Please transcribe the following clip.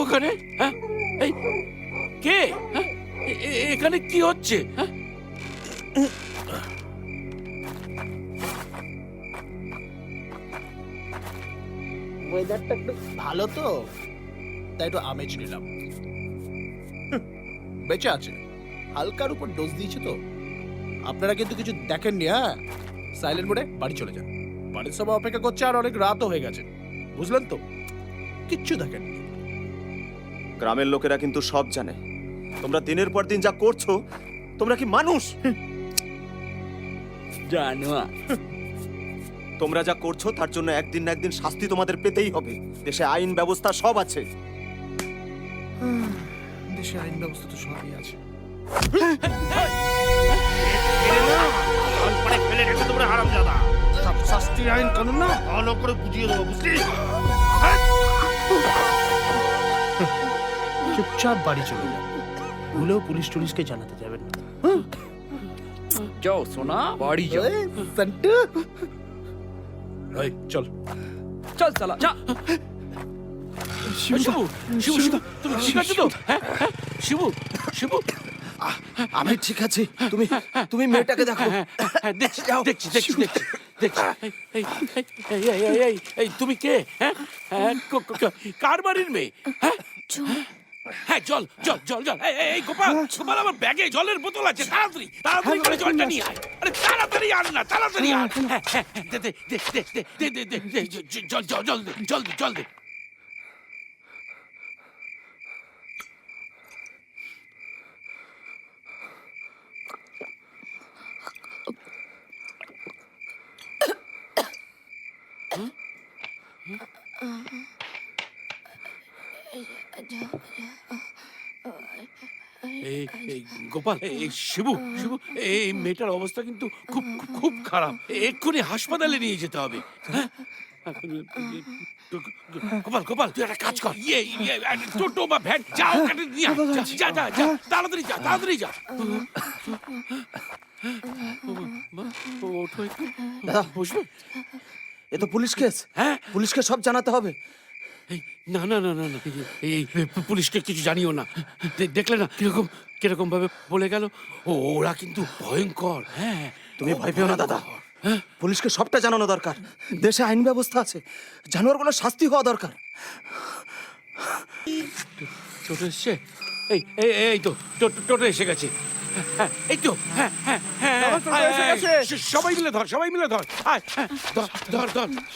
ওখানে? হ্যাঁ? এই, কে? হ্যাঁ? এখানে কি হচ্ছে? হ্যাঁ? ওয়েদারটা একটু ভালো তো, তাই একটু আমেজ নিলাম। বেঁচে আছে। হালকার উপর ডোজ দিয়েছে তো। আপনারা কিন্তু কিছু দেখেননি হ্যাঁ? সাইলেন্ট মোডে বাড়ি চলে যান। বাড়ির সবাই অপেক্ষা করছে আর অনেক রাতও হয়ে গেছে। বুঝলেন তো? কিচ্ছু দেখেননি। গ্রামের লোকেরা কিন্তু সব জানে। তোমরা দিনের পর দিন যা করছ তোমরা কি মানুষ? জানোয়ার। তোমরা যা করছ তার জন্য একদিন না একদিন শাস্তি তোমাদের পেতেই হবে। দেশে আইন ব্যবস্থা সব আছে। দেশে আইন ব্যবস্থা তো সবই আছে। ফেলে রেখে তোমরা হারাম জাদা সব শাস্তি আইন কানুন না? ভালো করে বুঝিয়ে দেবো বুঝলি? চুপচাপ বাড়ি চলে যান ভুলেও পুলিশ টুলিশকে জানাতে যাবেন না। যাও সোনা বাড়ি যাও। সন্টু। এই, চল। চল চালা যা। শিবু শিবু শিবু তুমি ঠিক আছো তো? হ্যাঁ হ্যাঁ শিবু শিবু আমি ঠিক আছি। তুমি তুমি মেয়েটাকে দেখো। হ্যাঁ, হ্যাঁ, দেখছি দেখছি দেখছি দেখছি দেখছি। তুমি কে? হ্যাঁ হ্যাঁ, কার বাড়ির মেয়ে? হ্যাঁ? হ্যাঁ জল জল জল জল। এই, এই, এই গোপাল গোপাল আমার ব্যাগে জলের বোতল আছে। তাড়াতাড়ি তাড়াতাড়ি করে জলটা নিয়ে আয়। আরে তাড়াতাড়ি আন না তাড়াতাড়ি আন। হ্যাঁ, হ্যাঁ, দে দে দে দে দে দে দে দে দে জ- জ- জল জল জল দে জল দে জল দে। এই এই গোপাল এই শিবু শিবু এই মেয়েটার অবস্থা কিন্তু খুব খুব খারাপ। এক্ষুনি হাসপাতালে নিয়ে যেতে হবে হ্যাঁ? গোপাল গোপাল তুই একটা কাজ কর। ইয়ে ইয়ে টোটো বা ভ্যান যা ওখানে নিয়ে যা, যা যা যা তাড়াতাড়ি যা তাড়াতাড়ি যা। ওঠো একটু বসবে? এ তো পুলিশ কেস। হ্যাঁ? পুলিশকে সব জানাতে হবে। না না না না না এই পুলিশকে কিছু জানিও না। দেখলে না কীরকম কীরকম ভাবে বলে গেল? ও ওরা কিন্তু ভয়ঙ্কর। হ্যাঁ তুমি ভয় পেও না দাদা। পুলিশকে সবটা জানানো দরকার। দেশে আইন ব্যবস্থা আছে। জানোয়ারগুলোর শাস্তি হওয়া দরকার। টোটো এসছে? এই এই এই তো টোটো এসে গেছে। হ্যাঁ, এই তো হ্যাঁ হ্যাঁ হ্যাঁ সবাই মিলে ধর সবাই মিলে ধর। হ্যাঁ, ধর ধর ধর।